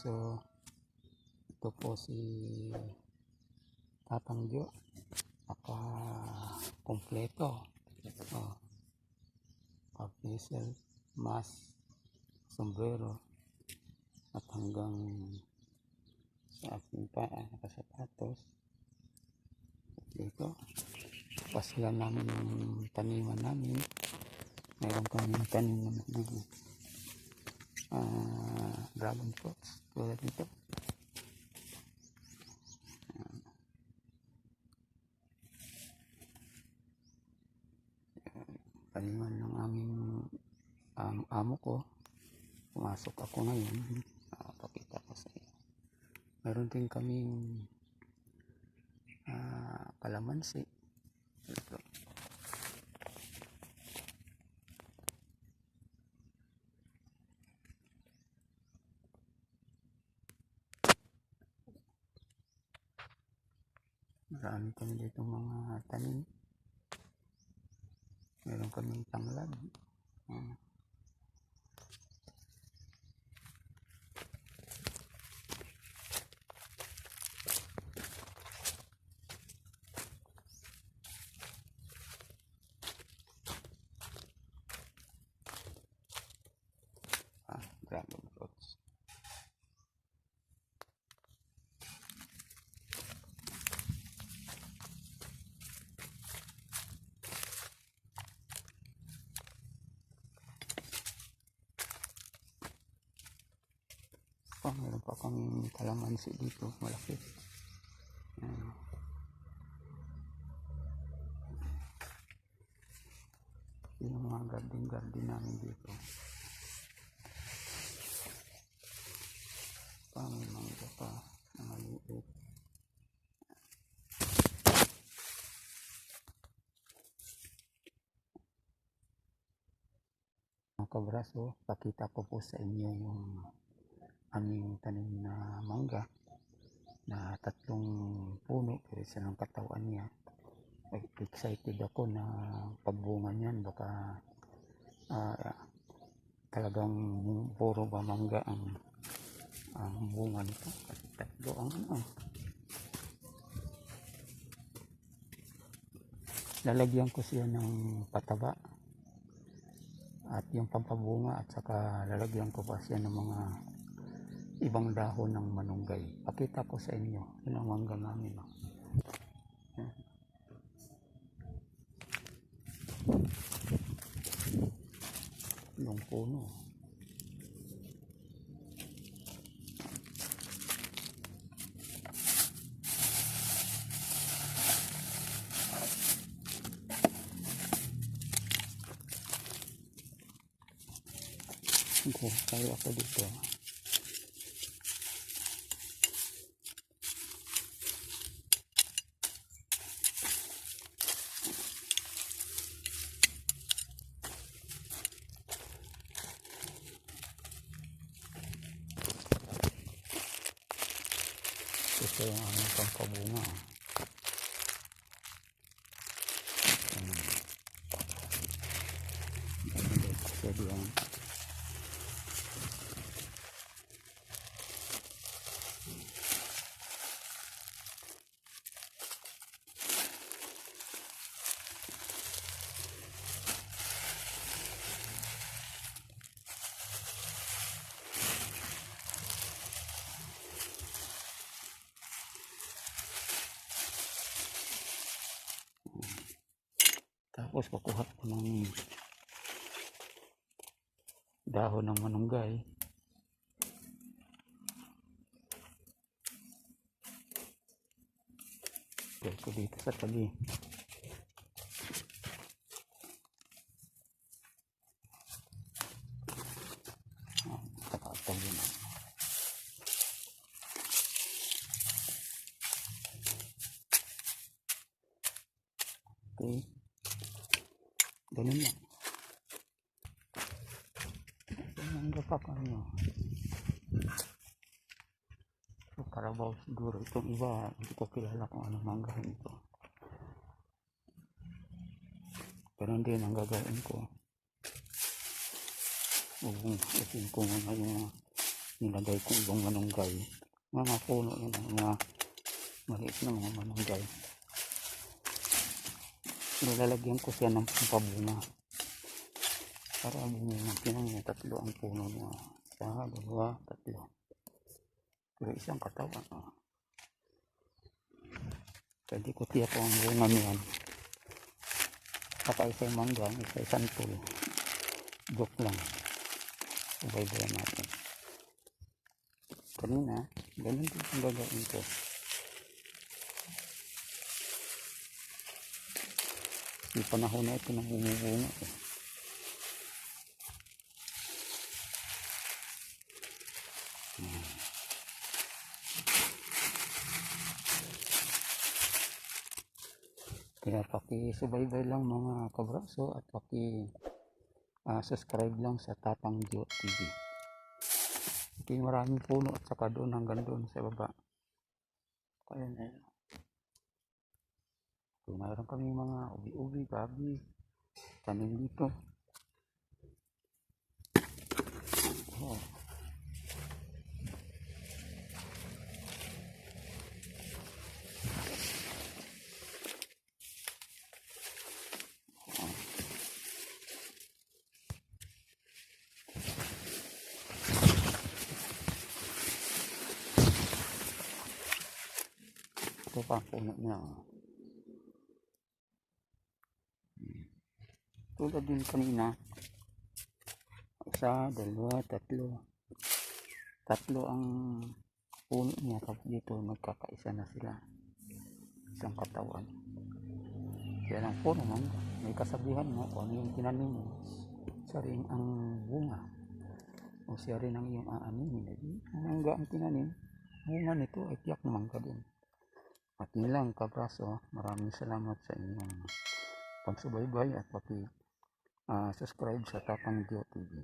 kabraso. Ito po si Tatang Jo. Naka kompleto. Oh. Kapisel, mask, sombrero, at hanggang sa aking paa, nakasapatos. Dito, pasyan namin yung taniman namin. Mayroon kami tanim na mga ah, dragon fruits. Tulad nito. Taniman ng aming ang amo ko. Pumasok ako ngayon. Ah, pakita ko sa iyo. Meron din kaming ah, kalamansi. Marami kami dito mga tanim. Meron kaming tanglad. Ah. Ah, dragon Oh, meron pa kaming kalamansi dito, malaki. Ayan. Yun ang mga garden-garden namin dito. Pa, may mangga pa, mga liit. Mga kabraso, pakita ko po sa inyo yung aming tanim na mangga na tatlong puno pero isa ng katawan niya. Ay, excited ako na pagbunga niyan. Baka ah, talagang puro ba mangga ang ang bunga nito? Kasi tatlo ang ano. Lalagyan ko siya ng pataba at yung pampabunga at saka lalagyan ko pa siya ng mga ibang dahon ng manunggay. Pakita ko sa inyo. Yun ang mangga namin. Oh. Yung puno. Okay, tayo ako dito. Ito yung aming pampabunga. Tapos kukuha ko ng dahon ng manunggay. Lagay ko dito sa tabi. Ah, nakatabi na. Okay. Ganun lang. Mangga pa kanya. So, karabaw siguro. Itong iba, hindi ko kilala kung anong manggahan ito. Pero hindi, ang gagawin ko. Isin ko muna yung nilagay ko ibang manunggay. Mga puno yun, ang mga maliit na mga manunggay. Nilalagyan ko siya ng pampabunga. Para bumunga. Tinan niya, tatlo ang puno niya. Isa, dalawa, tatlo. Pero isang katawan. Oh. Pwede ko tiyak ang bunga niyan. Saka isa yung mangga, isa isang tulo. Joke lang. Subaybayan natin. Kanina, ganun din ang gagawin ko. Yung panahon na ito nang bumubunga eh. Hmm. Kaya paki-subaybay lang mga kabraso at paki ah, subscribe lang sa Tatang Dio TV. Ito yung maraming puno at saka doon hanggang doon sa baba. Kaya na yun. So, mayroon kami mga ubi-ubi, gabi, tanim dito. Oh. Ito pa ang niya. oh. Hmm. Tulad din kanina. Isa, dalawa, tatlo. Tatlo ang puno niya. Tapos dito magkakaisa na sila. Isang katawan. Kaya lang puno man. May kasabihan mo kung ano yung tinanim mo. Siya rin ang bunga. O siya rin ang iyong aanihin. Ang mangga ang tinanim. Bunga nito ay tiyak na mangga din. At yun lang kabraso, maraming salamat sa inyong pagsubaybay at pati uh, subscribe sa Tapang Geo TV.